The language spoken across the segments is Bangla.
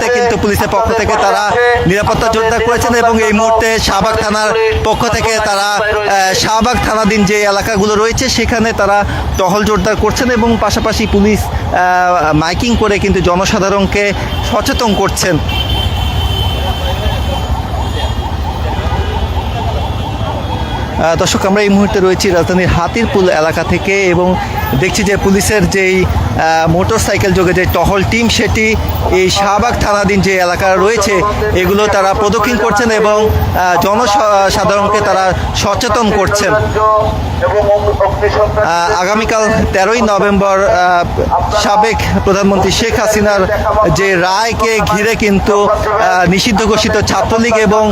মুহূর্তে কিন্তু পুলিশের পক্ষ থেকে তারা নিরাপত্তা জোরদার করেছেন এবং এই মুহূর্তে শাহবাগ থানার পক্ষ থেকে তারা শাহবাগ থানাধীন যে এলাকাগুলো রয়েছে সেখানে তারা টহল জোরদার করছেন এবং পাশাপাশি পুলিশ মাইকিং করে কিন্তু জনসাধারণকে সচেতন করছেন। দর্শক আমরা এই মুহূর্তে রয়েছি রাজধানীর হাতিরপুল এলাকা থেকে এবং দেখছি যে পুলিশের যেই মোটর সাইকেল যোগে যে টহল টিম সেটি এই শাহবাগ থানাধীন যে এলাকা রয়েছে, এগুলো তারা প্রদক্ষিণ করছেন এবং জনসাধারণকে তারা সচেতন করছেন। আগামীকাল তেরোই নভেম্বর সাবেক প্রধানমন্ত্রী শেখ হাসিনার যে রায়কে ঘিরে কিন্তু নিষিদ্ধ ঘোষিত ছাত্রলীগ এবং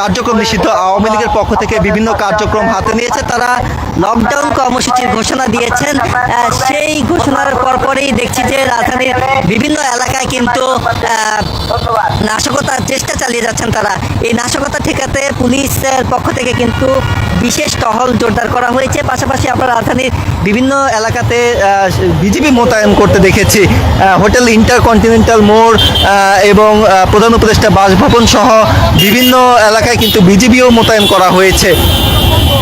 কার্যক্রম নিষিদ্ধ আওয়ামী লীগের পক্ষ থেকে বিভিন্ন কার্যক্রম হাতে নিয়েছে। তারা লকডাউন কর্মসূচির ঘোষণা দিয়েছেন আহ, সেই ঘোষণার পরপরই দেখছি যে রাজধানীর বিভিন্ন এলাকায় কিন্তু নাশকতার চেষ্টা চালিয়ে যাচ্ছেন তারা। এই নাশকতা ঠেকাতে পুলিশের পক্ষ থেকে কিন্তু বিশেষ টহল জোরদার করা হয়েছে। পাশাপাশি আমরা রাজধানীর বিভিন্ন এলাকাতে বিজেপি মোতায়েন করতে দেখেছি। হোটেল ইন্টারকন্টিনেন্টাল মোড় এবং প্রধান উপদেষ্টা বাসভবন সহ বিভিন্ন এলাকায় কিন্তু বিজেপিও মোতায়েন করা হয়েছে সকল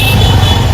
এলাকাবাসীদের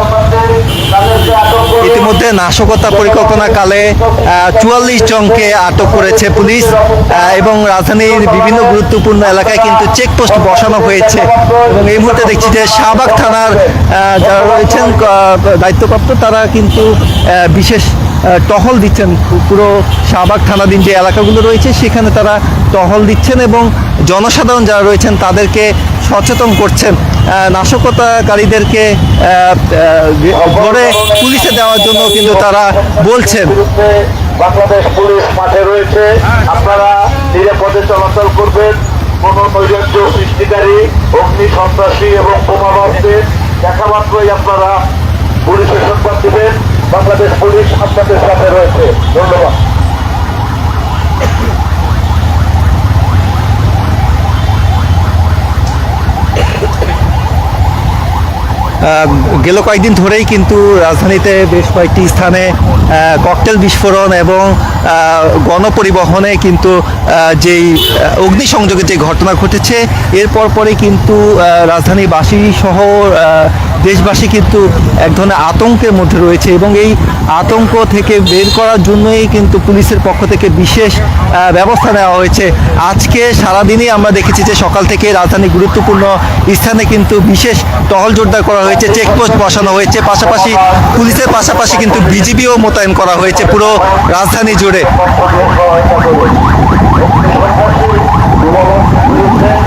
ইতিমধ্যে নাশকতা পরিকল্পনাকালে চুয়াল্লিশ জনকে আটক করেছে পুলিশ এবং রাজধানীর বিভিন্ন গুরুত্বপূর্ণ এলাকায় কিন্তু চেকপোস্ট বসানো হয়েছে। এবং এই মুহূর্তে দেখছি যে শাহবাগ থানার যারা রয়েছেন দায়িত্বপ্রাপ্ত, তারা কিন্তু বিশেষ টহল দিচ্ছেন। পুরো শাহবাগ থানাধীন যে এলাকাগুলো রয়েছে, সেখানে তারা টহল দিচ্ছেন এবং জনসাধারণ যারা রয়েছেন, তাদেরকে সচেতন করছেন নাশকতাকারীদেরকে ধরে পুলিশে দেওয়ার জন্য কিন্তু তারা বলছেন। বাংলাদেশ পুলিশ মাঠে রয়েছে, আপনারা নিরাপদে চলাচল করবেন। কোন নৈরাজ্য সৃষ্টিকারী, অগ্নি সন্ত্রাসী এবং বোমাবাসদের দেখা মাত্রই আপনারা পুলিশের সংবাদ দিবেন। বাংলাদেশ পুলিশ আপনাদের সাথে রয়েছে। ধন্যবাদ। গেল কয়েকদিন ধরেই কিন্তু রাজধানীতে বেশ কয়েকটি স্থানে ককটেল বিস্ফোরণ এবং গণপরিবহনে কিন্তু যেই অগ্নিসংযোগের যে ঘটনা ঘটেছে এরপর পরে কিন্তু রাজধানীবাসী সহ দেশবাসী কিন্তু এক ধরনের আতঙ্কের মধ্যে রয়েছে এবং এই আতঙ্ক থেকে বের করার জন্যই কিন্তু পুলিশের পক্ষ থেকে বিশেষ ব্যবস্থা নেওয়া হয়েছে। আজকে সারাদিনই আমরা দেখেছি যে সকাল থেকে রাজধানী গুরুত্বপূর্ণ স্থানে কিন্তু বিশেষ টহল জোরদার করা হয়েছে। চেকপোস্ট বসানো হয়েছে। পাশাপাশি পুলিশের পাশাপাশি কিন্তু বিজিবিও মোতায়েন করা হয়েছে পুরো রাজধানী জুড়ে।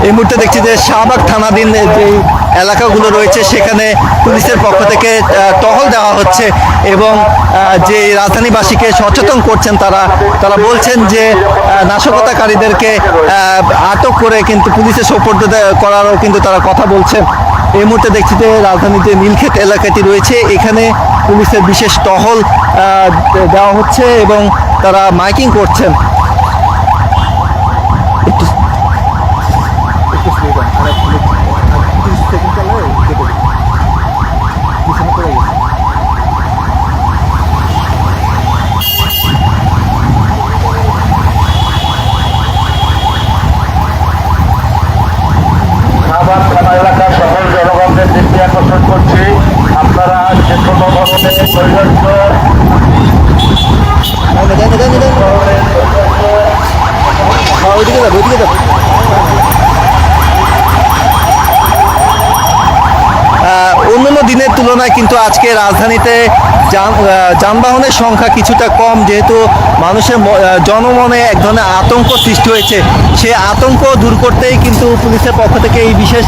এই মুহূর্তে দেখছি যে শাহবাগ থানাধীন যে এলাকাগুলো রয়েছে, সেখানে পুলিশের পক্ষ থেকে টহল দেওয়া হচ্ছে এবং যে রাজধানীবাসীকে সচেতন করছেন তারা তারা বলছেন যে নাশকতাকারীদেরকে আটক করে কিন্তু পুলিশের সোপর্দ করারও কিন্তু তারা কথা বলছেন। এই মুহূর্তে দেখছি যে রাজধানীতে নীলক্ষেত এলাকাটি রয়েছে। এখানে পুলিশের বিশেষ টহল দেওয়া হচ্ছে এবং তারা মাইকিং করছেন। যাবো ওইদিকে যাবো দিনের তুলনায় কিন্তু আজকে রাজধানীতে যান- যানবাহনের সংখ্যা কিছুটা কম, যেহেতু মানুষের জনমনে এক ধরনের আতঙ্ক সৃষ্টি হয়েছে। সে আতঙ্ক দূর করতেই কিন্তু পুলিশের পক্ষ থেকে এই বিশেষ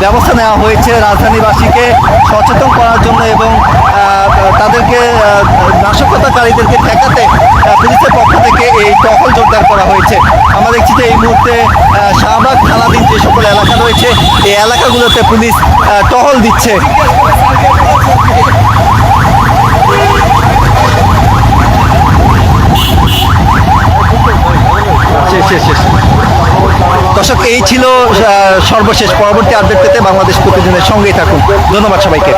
ব্যবস্থা নেওয়া হয়েছে রাজধানীবাসীকে সচেতন করার জন্য এবং তাদেরকে নাশকতাকারীদেরকে ঠেকাতে পুলিশের পক্ষ থেকে এই টহল জোরদার করা হয়েছে। আমরা দেখছি যে এই মুহূর্তে শাহবাগ থানাধীন যে সকল এলাকা রয়েছে, এই এলাকাগুলোতে পুলিশ টহল দিচ্ছে। দর্শক এই ছিল সর্বশেষ পরবর্তী আপডেট পেতে বাংলাদেশ প্রতিদিনের সঙ্গেই থাকুন। ধন্যবাদ সবাইকে।